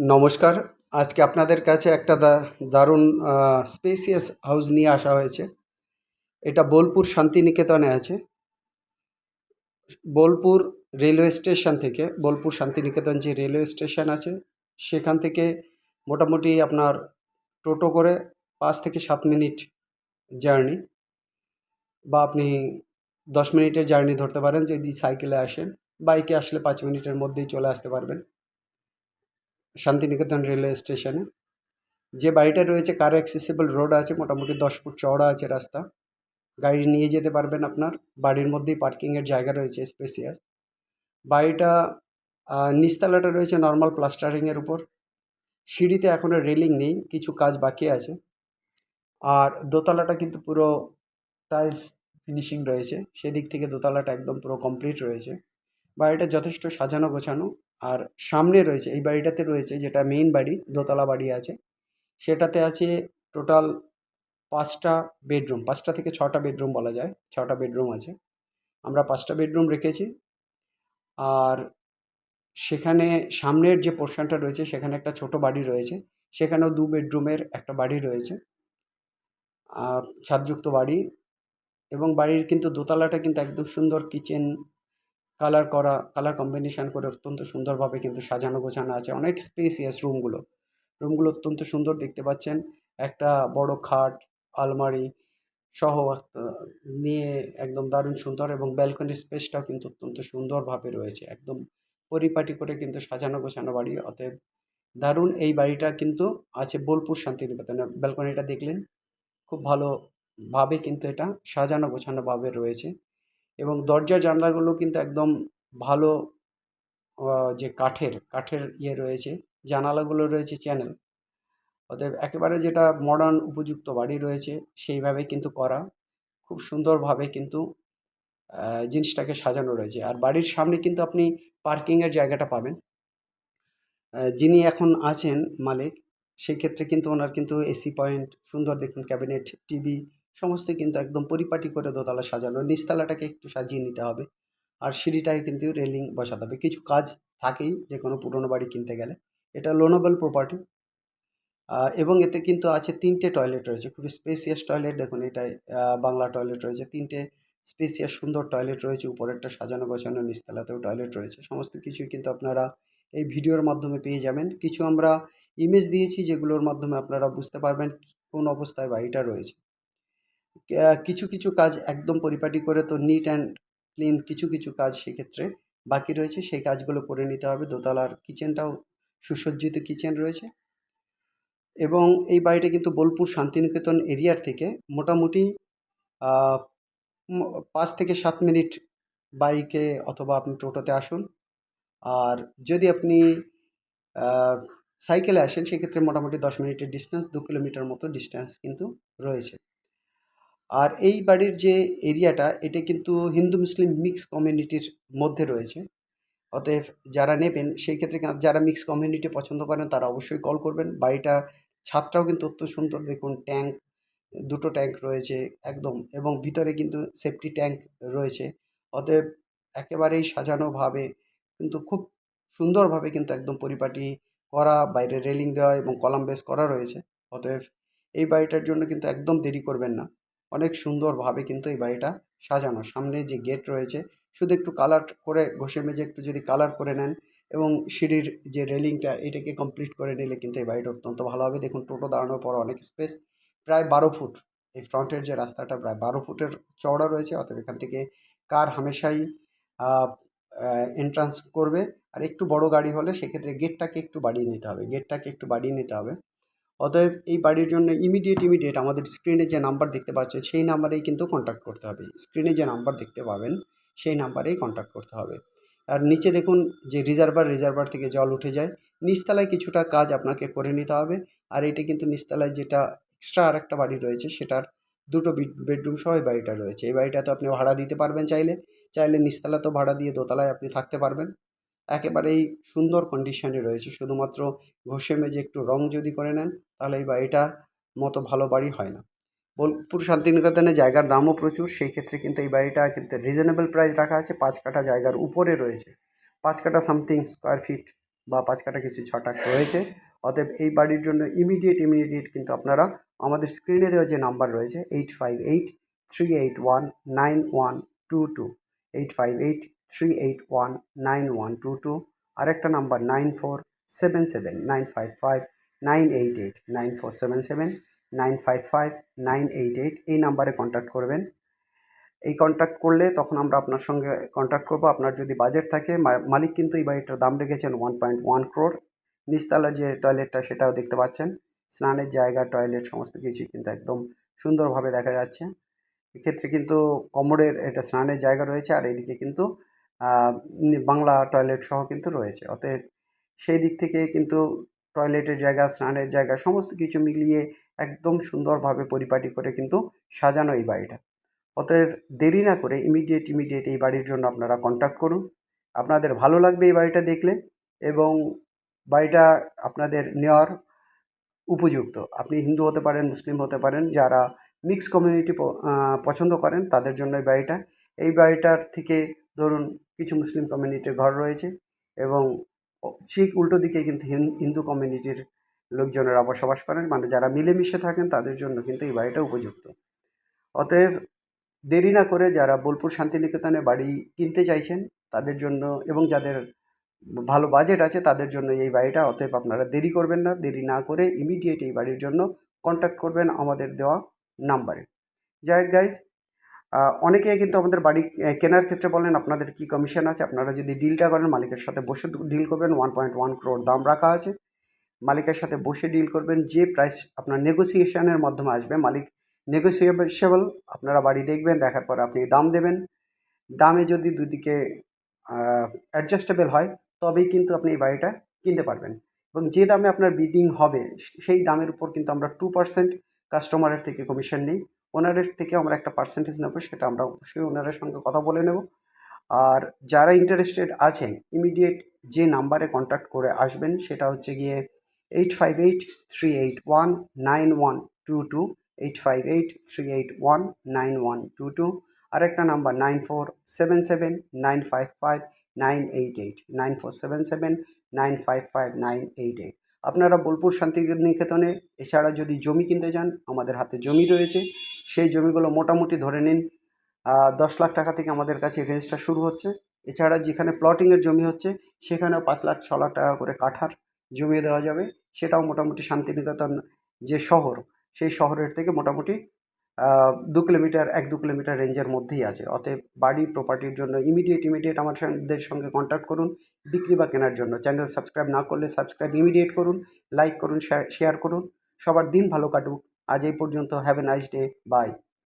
নমস্কার। আজকে আপনাদের কাছে একটা দারুণ স্পেসিয়াস হাউস নিয়ে আসা হয়েছে। এটা বোলপুর শান্তিনিকেতনে আছে। বোলপুর রেলওয়ে স্টেশন থেকে, বোলপুর শান্তিনিকেতন যে রেলওয়ে স্টেশন আছে, সেখান থেকে মোটামুটি আপনার টোটো করে পাঁচ থেকে সাত মিনিট জার্নি বা আপনি দশ মিনিটের জার্নি ধরতে পারেন। যদি সাইকেলে আসেন, বাইকে আসলে পাঁচ মিনিটের মধ্যেই চলে আসতে পারবেন। শান্তিনিকেতন রেলওয়ে স্টেশনে। যে বাড়িটা রয়েছে কার অ্যাক্সেসিবল রোড আছে, মোটামুটি দশ ফুট চওড়া আছে রাস্তা। গাড়ি নিয়ে যেতে পারবেন আপনার। বাড়ির মধ্যেই পার্কিংয়ের জায়গা রয়েছে স্পেসিয়াস বাড়িটা নিচতলাটা রয়েছে নর্মাল প্লাস্টারিংয়ের উপর। সিঁড়িতে এখনও রেলিং নেই, কিছু কাজ বাকি আছে। আর দোতলাটা কিন্তু পুরো টাইলস ফিনিশিং রয়েছে। সেদিক থেকে দোতলাটা একদম পুরো কমপ্লিট রয়েছে। বাড়িটা যথেষ্ট সাজানো গোছানো। আর সামনে রয়েছে, এই বাড়িটাতে রয়েছে যেটা মেইন বাড়ি, দোতলা বাড়ি আছে, সেটাতে আছে টোটাল পাঁচটা বেডরুম পাঁচটা থেকে ছটা বেডরুম বলা যায়, ছটা বেডরুম আছে। আমরা পাঁচটা বেডরুম রেখেছি আর সেখানে সামনের যে পোর্শনটা রয়েছে, সেখানে একটা ছোট বাড়ি রয়েছে, সেখানেও দু বেডরুমের একটা বাড়ি রয়েছে ছাদযুক্ত বাড়ি এবং বাড়ির কিন্তু দোতলাটা কিন্তু একদম সুন্দর কিচেন কালার করা কালার কম্বিনেশন করে অত্যন্ত সুন্দরভাবে কিন্তু সাজানো গোছানো আছে। অনেক স্পেসিয়াস রুমগুলো রুমগুলো অত্যন্ত সুন্দর দেখতে পাচ্ছেন। একটা বড় খাট, আলমারি সহ নিয়ে একদম দারুণ সুন্দর এবং ব্যালকনির স্পেসটাও কিন্তু অত্যন্ত সুন্দরভাবে রয়েছে। একদম পরিপাটি করে কিন্তু সাজানো গোছানো বাড়ি, অতএব দারুণ এই বাড়িটা কিন্তু আছে বোলপুর শান্তিনিকেতনে। ব্যালকনিটা দেখলেন, খুব ভালোভাবে কিন্তু এটা সাজানো গোছানোভাবে রয়েছে। এবং দরজা জানলাগুলো কিন্তু একদম ভালো যে কাঠের কাঠের ইয়ে রয়েছে, জানালাগুলো রয়েছে চ্যানেল। অতএব একেবারে যেটা মডার্ন উপযুক্ত বাড়ি রয়েছে, সেইভাবে কিন্তু করা, খুব সুন্দরভাবে কিন্তু জিনিসটাকে সাজানো রয়েছে। আর বাড়ির সামনে কিন্তু আপনি পার্কিংয়ের জায়গাটা পাবেন। যিনি এখন আছেন মালিক সেই ক্ষেত্রে কিন্তু ওনার কিন্তু এসি পয়েন্ট সুন্দর দেখুন, ক্যাবিনেট টিভি সমস্ত কিন্তু একদম পরিপাটি করে দোতলা সাজানো, নিচতলাটাকে একটু সাজিয়ে নিতে হবে। আর সিঁড়িটাকে কিন্তু রেলিং বসাতে হবে। কিছু কাজ থাকেই যে কোনো পুরনো বাড়ি কিনতে গেলে। এটা লোনেবল প্রপার্টি এবং এতে কিন্তু আছে তিনটে টয়লেট রয়েছে। খুবই স্পেসিয়াস টয়লেট দেখুন, এটাই বাংলা টয়লেট রয়েছে। তিনটে স্পেসিয়াস সুন্দর টয়লেট রয়েছে। উপরেরটা সাজানো গোছানো, নিচতলাতেও টয়লেট রয়েছে। সমস্ত কিছুই কিন্তু আপনারা এই ভিডিওর মাধ্যমে পেয়ে যাবেন। কিছু আমরা ইমেজ দিয়েছি যেগুলোর মাধ্যমে আপনারা বুঝতে পারবেন কোন অবস্থায় বাড়িটা রয়েছে। কিছু কিছু কাজ একদম পরিপাটি করে তো নিট অ্যান্ড ক্লিন কিছু কিছু কাজ সেক্ষেত্রে বাকি রয়েছে, সেই কাজগুলো করে নিতে হবে। দোতলার কিচেনটাও সুসজ্জিত কিচেন রয়েছে। এবং এই বাড়িটা কিন্তু বোলপুর শান্তিনিকেতন এরিয়ার থেকে মোটামুটি পাঁচ থেকে সাত মিনিট বাইকে অথবা আপনি টোটোতে আসুন। আর যদি আপনি সাইকেলে আসেন, সেক্ষেত্রে মোটামুটি দশ মিনিটের ডিস্টেন্স দু কিলোমিটার মতো ডিস্টেন্স কিন্তু রয়েছে। আর এই বাড়ির যে এরিয়াটা, এটা কিন্তু হিন্দু মুসলিম মিক্স কমিউনিটির মধ্যে রয়েছে। অতএব যারা নেবেন, সেই ক্ষেত্রে যারা মিক্স কমিউনিটি পছন্দ করেন, তারা অবশ্যই কল করবেন। বাড়িটা, ছাদটাও কিন্তু অত্যন্ত সুন্দর। দেখুন ট্যাঙ্ক দুটো ট্যাঙ্ক রয়েছে একদম, এবং ভিতরে কিন্তু সেফটি ট্যাঙ্ক রয়েছে। অতএব একেবারেই সাজানোভাবে কিন্তু খুব সুন্দরভাবে কিন্তু একদম পরিপাটি করা, বাইরে রেলিং দেওয়া এবং কলাম বেস করা রয়েছে। অতএব এই বাড়িটার জন্য কিন্তু একদম দেরি করবেন না। অনেক সুন্দরভাবে কিন্তু এই বাড়িটা সাজানো। সামনে যে গেট রয়েছে, শুধু একটু কালার করে ঘষে মেজে একটু যদি কালার করে নেন এবং সিঁড়ির যে রেলিংটা, এটাকে কমপ্লিট করে নিলে কিন্তু এই বাড়িটা অত্যন্ত ভালো হবে। দেখুন, টোটো দাঁড়ানোর পর অনেক স্পেস প্রায় বারো ফুট। এই ফ্রন্টের যে রাস্তাটা, প্রায় বারো ফুটের চওড়া রয়েছে, অতএব এখান থেকে কার হামেশাই এন্ট্রান্স করবে। আর একটু বড় গাড়ি হলে সেক্ষেত্রে গেটটাকে একটু বাড়িয়ে নিতে হবে। গেটটাকে একটু বাড়িয়ে নিতে হবে। অতএব এই বাড়ির জন্য ইমিডিয়েট ইমিডিয়েট আমাদের স্ক্রিনে যে নাম্বার দেখতে পাচ্ছেন সেই নাম্বারেই কিন্তু কন্ট্যাক্ট করতে হবে। স্ক্রিনে যে নাম্বার দেখতে পাবেন, সেই নাম্বারেই কন্ট্যাক্ট করতে হবে। আর নিচে দেখুন যে রিজার্ভার রিজার্ভার থেকে জল উঠে যায়। নিচতলায় কিছুটা কাজ আপনাকে করে নিতে হবে। আর এটা কিন্তু নিচতলায় যেটা এক্সট্রা আর একটা বাড়ি রয়েছে, সেটার দুটো বেডরুম সহ এই বাড়িটা রয়েছে। এই বাড়িটা তো আপনি ভাড়া দিতে পারবেন চাইলে। চাইলে নিচতলাতেও ভাড়া দিয়ে দোতলায় আপনি থাকতে পারবেন। একেবারেই সুন্দর কন্ডিশনে রয়েছে। শুধুমাত্র ঘষে মেজে একটু রং যদি করে নেন, তাহলে এই বাড়িটার মতো ভালো বাড়ি হয় না। বোলপুর শান্তিনিকেতনে জায়গার দামও প্রচুর সেই ক্ষেত্রে কিন্তু এই বাড়িটা কিন্তু রিজনেবল প্রাইস রাখা আছে। পাঁচ কাটা জায়গার উপরে রয়েছে। পাঁচ কাটা সামথিং স্কোয়ার ফিট বা পাঁচ কাটা কিছু ছটা রয়েছে। অতএব এই বাড়ির জন্য ইমিডিয়েট ইমিডিয়েট কিন্তু আপনারা আমাদের স্ক্রিনে দেওয়া যে নাম্বার রয়েছে eight five eight three eight one nine one two two eight five eight three eight one nine one two two আরেকটা number nine four seven seven nine five five nine eight eight nine four seven seven nine five five nine eight eight এই নাম্বারে contact করবেন। এই contact করলে তখন আমরা আপনার সঙ্গে কন্ট্যাক্ট করব। আপনার যদি বাজেট থাকে মালিক কিন্তু এই বাড়িটার দাম রেখেছেন ওয়ান পয়েন্ট ওয়ান ক্রোর নিচতলার যে টয়লেটটা সেটাও দেখতে পাচ্ছেন। স্নানের জায়গা টয়লেট সমস্ত কিছু কিন্তু একদম সুন্দরভাবে দেখা যাচ্ছে। এক্ষেত্রে কিন্তু কমোডের এটা স্নানের জায়গা রয়েছে আর এদিকে কিন্তু বাংলা টয়লেট সহ কিন্তু রয়েছে। অতএব সেই দিক থেকে কিন্তু টয়লেটের জায়গা, স্নানের জায়গা সমস্ত কিছু মিলিয়ে একদম সুন্দরভাবে পরিপাটি করে কিন্তু সাজানো এই বাড়িটা। অতএব দেরি না করে ইমিডিয়েট ইমিডিয়েট এই বাড়ির জন্য আপনারা কন্ট্যাক্ট করুন। আপনাদের ভালো লাগবে এই বাড়িটা দেখলে এবং বাড়িটা আপনাদের নেওয়ার উপযুক্ত। আপনি হিন্দু হতে পারেন, মুসলিম হতে পারেন, যারা মিক্স কমিউনিটি পছন্দ করেন তাদের জন্য এই বাড়িটা। এই বাড়িটার থেকে ধরুন কিছু মুসলিম কমিউনিটির ঘর রয়েছে এবং ঠিক উল্টো দিকে কিন্তু হিন- হিন্দু কমিউনিটির লোকজনেরা বসবাস করেন। মানে যারা মিলেমিশে থাকেন তাদের জন্য কিন্তু এই বাড়িটা উপযুক্ত। অতএব দেরি না করে যারা বোলপুর শান্তিনিকেতনে বাড়ি কিনতে চাইছেন তাদের জন্য এবং যাদের ভালো বাজেট আছে তাদের জন্য এই বাড়িটা, অতএব আপনারা দেরি করবেন না, দেরি না করে ইমিডিয়েট এই বাড়ির জন্য কন্ট্যাক্ট করবেন আমাদের দেওয়া নাম্বারে যাই গাইজ অনেকে কিন্তু আমাদের বাড়ি কেনার ক্ষেত্রে বলেন, আপনাদের কি কমিশন আছে? আপনারা যদি ডিলটা করেন, মালিকের সাথে বসে ডিল করবেন ওয়ান পয়েন্ট ওয়ান ক্রোর দাম রাখা আছে। মালিকের সাথে বসে ডিল করবেন, যে প্রাইস আপনার নেগোসিয়েশনের মাধ্যমে আসবে, মালিক নেগোসিয়েবল আপনারা বাড়ি দেখবেন, দেখার পর আপনি দাম দেবেন। দামে যদি দুদিকে অ্যাডজাস্টেবল হয়, তবেই কিন্তু আপনি এই বাড়িটা কিনতে পারবেন। এবং যে দামে আপনার বিডিং হবে, সেই দামের উপর কিন্তু আমরা টু পার্সেন্ট কাস্টমারের থেকে কমিশন নিই। ওনারের থেকে আমরা একটা পার্সেন্টেজ নেব, সেটা আমরা অবশ্যই ওনারের সঙ্গে কথা বলে নেব। আর যারা ইন্টারেস্টেড আছেন ইমিডিয়েট যে নাম্বারে কন্ট্যাক্ট করে আসবেন, সেটা হচ্ছে গিয়ে eight five eight three eight one nine one two two eight five eight three eight one nine one two two আরেকটা number nine four seven seven nine five five nine eight eight nine four seven seven nine five five nine eight eight আপনারা বোলপুর শান্তিনিকেতনে এছাড়া যদি জমি কিনতে চান, আমাদের হাতে জমি রয়েছে। সেই জমিগুলো মোটামুটি ধরে নিন দশ লাখ টাকা থেকে আমাদের কাছে রেঞ্জটা শুরু হচ্ছে। এছাড়া যেখানে প্লটিংয়ের জমি হচ্ছে, সেখানেও পাঁচ লাখ, ছ লাখ টাকা করে কাঠার জমিয়ে দেওয়া যাবে। সেটাও মোটামুটি শান্তিনিকেতন যে শহর, সেই শহরের থেকে মোটামুটি দু কিলোমিটার, এক দু কিলোমিটার রেঞ্জের মধ্যেই আছে। অতএব বাড়ি প্রপার্টির জন্য ইমিডিয়েট ইমিডিয়েট আমাদের সঙ্গে কন্ট্যাক্ট করুন, বিক্রি বা কেনার জন্য। চ্যানেল সাবস্ক্রাইব না করলে সাবস্ক্রাইব ইমিডিয়েট করুন লাইক করুন শেয়ার করুন। সবার দিন ভালো কাটুক। আজ এই পর্যন্ত have a nice day bye